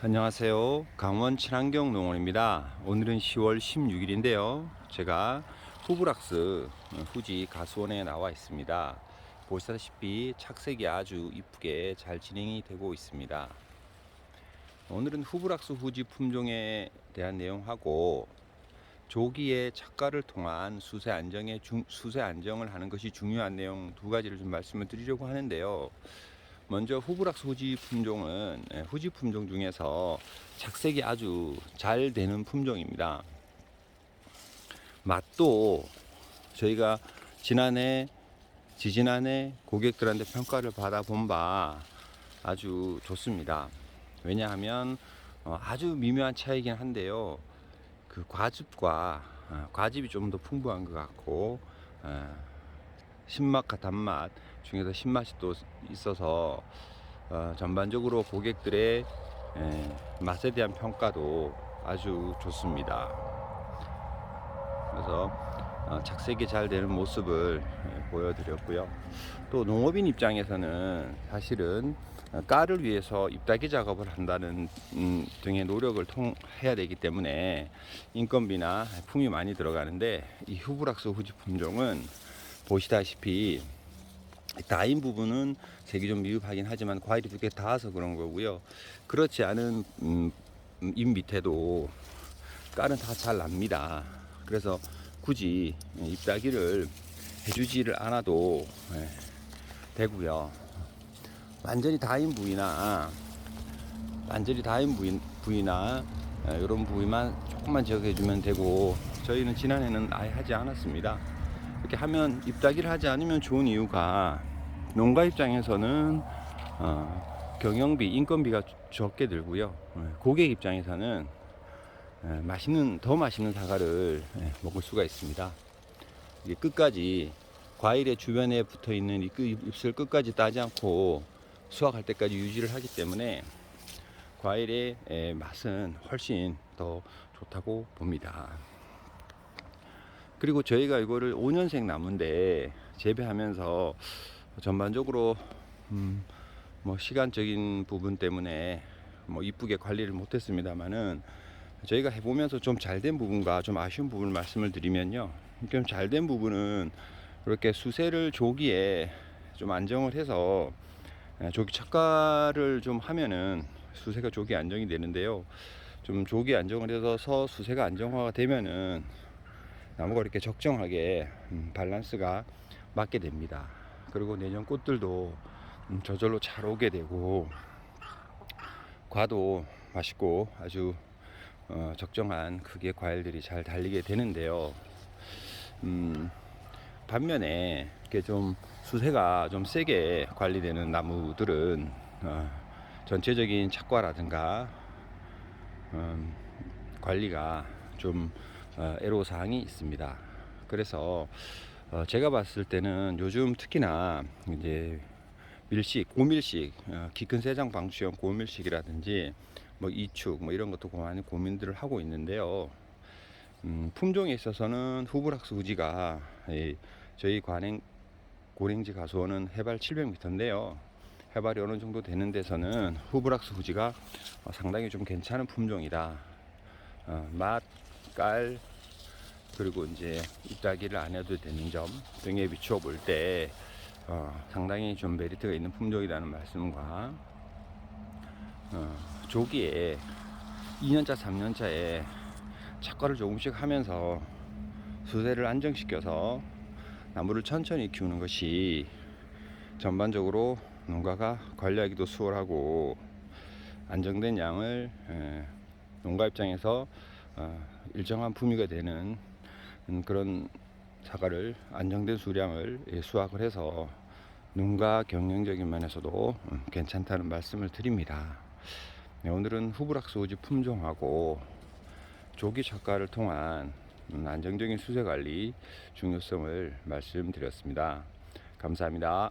안녕하세요. 강원 친환경 농원입니다. 오늘은 10월 16일인데요. 제가 후브락스 후지 가수원에 나와 있습니다. 보시다시피 착색이 아주 이쁘게 잘 진행이 되고 있습니다. 오늘은 후브락스 후지 품종에 대한 내용하고 조기의 착과를 통한 수세 안정에 중, 수세 안정을 하는 것이 중요한 내용 두 가지를 좀 말씀을 드리려고 하는데요. 먼저 후브락스 후지 품종은 예, 후지 품종 중에서 착색이 아주 잘 되는 품종입니다. 맛도 저희가 지난해 지지난해 고객들한테 평가를 받아본 바 아주 좋습니다. 왜냐하면 어, 아주 미묘한 차이긴 한데요. 그 과즙과 어, 과즙이 좀 더 풍부한 것 같고 어, 신맛과 단맛 중에서 신맛이 또 있어서 어, 전반적으로 고객들의 에, 맛에 대한 평가도 아주 좋습니다. 그래서 어, 착색이 잘 되는 모습을 예, 보여드렸고요. 또 농업인 입장에서는 사실은 어, 깔을 위해서 잎따기 작업을 한다는 음, 등의 노력을 통 해야 되기 때문에 인건비나 품이 많이 들어가는데 이 후브락스 후지 품종은 보시다시피 다인 부분은 색이 좀 미흡하긴 하지만 과일이 두개 닿아서 그런 거고요. 그렇지 않은 음, 음, 잎 밑에도 깔은 다 잘 납니다. 그래서 굳이 잎따기를 해주지를 않아도 예, 되고요. 완전히 다인 부위나 완전히 다인 부위, 부위나 이런 부위만 조금만 제거해주면 되고 저희는 지난해는 아예 하지 않았습니다. 이렇게 하면 잎따기를 하지 않으면 좋은 이유가 농가 입장에서는 어, 경영비, 인건비가 적게 들고요. 예, 고객 입장에서는 예, 맛있는 더 맛있는 사과를 예, 먹을 수가 있습니다. 이게 끝까지 과일의 주변에 붙어 있는 잎을 끝까지 따지 않고 수확할 때까지 유지를 하기 때문에 과일의 예, 맛은 훨씬 더 좋다고 봅니다. 그리고 저희가 이거를 5년생 나무인데 재배하면서 전반적으로 음, 뭐 시간적인 부분 때문에 뭐 이쁘게 관리를 못했습니다만은 저희가 해보면서 좀 잘 된 부분과 좀 아쉬운 부분을 말씀을 드리면요. 좀 잘 된 부분은 이렇게 수세를 조기에 좀 안정을 해서 예, 조기 착과를 좀 하면은 수세가 조기 안정이 되는데요. 좀 조기 안정을 해서 서 수세가 안정화가 되면은 나무가 이렇게 적정하게 음, 밸런스가 맞게 됩니다. 그리고 내년 꽃들도 음, 저절로 잘 오게 되고 과도 맛있고 아주 어, 적정한 크기의 과일들이 잘 달리게 되는데요. 음, 반면에 이렇게 좀 수세가 좀 세게 관리되는 나무들은 어, 전체적인 착과라든가 음, 관리가 좀 어, 애로사항이 있습니다. 그래서 어, 제가 봤을 때는 요즘 특히나 이제 밀식, 고밀식, 어, 기큰 세장 방치형 고밀식이라든지 뭐 이축 뭐 이런 것도 많이 고민들을 하고 있는데요. 음, 품종에 있어서는 이 저희 관행 고랭지 가수원은 해발 700m인데요. 해발이 어느 정도 되는 데서는 후브락스 후지가 어, 상당히 좀 괜찮은 품종이다. 어, 맛, 깔, 그리고 이제 잎따기를 안 해도 되는 점 등에 비추어 볼때 어, 상당히 좀 메리트가 있는 품종이라는 말씀과 어, 조기에 2년차, 3년차에 착과를 조금씩 하면서 수세를 안정시켜서 나무를 천천히 키우는 것이 전반적으로 농가가 관리하기도 수월하고 안정된 양을 에, 농가 입장에서 어, 일정한 품위가 되는 음, 그런 사과를 안정된 수량을 예, 수확을 해서 농가 경영적인 면에서도 음, 괜찮다는 말씀을 드립니다. 네, 오늘은 후브락스 오지 품종하고 조기 착과를 통한 음, 안정적인 수세 관리 중요성을 말씀드렸습니다. 감사합니다.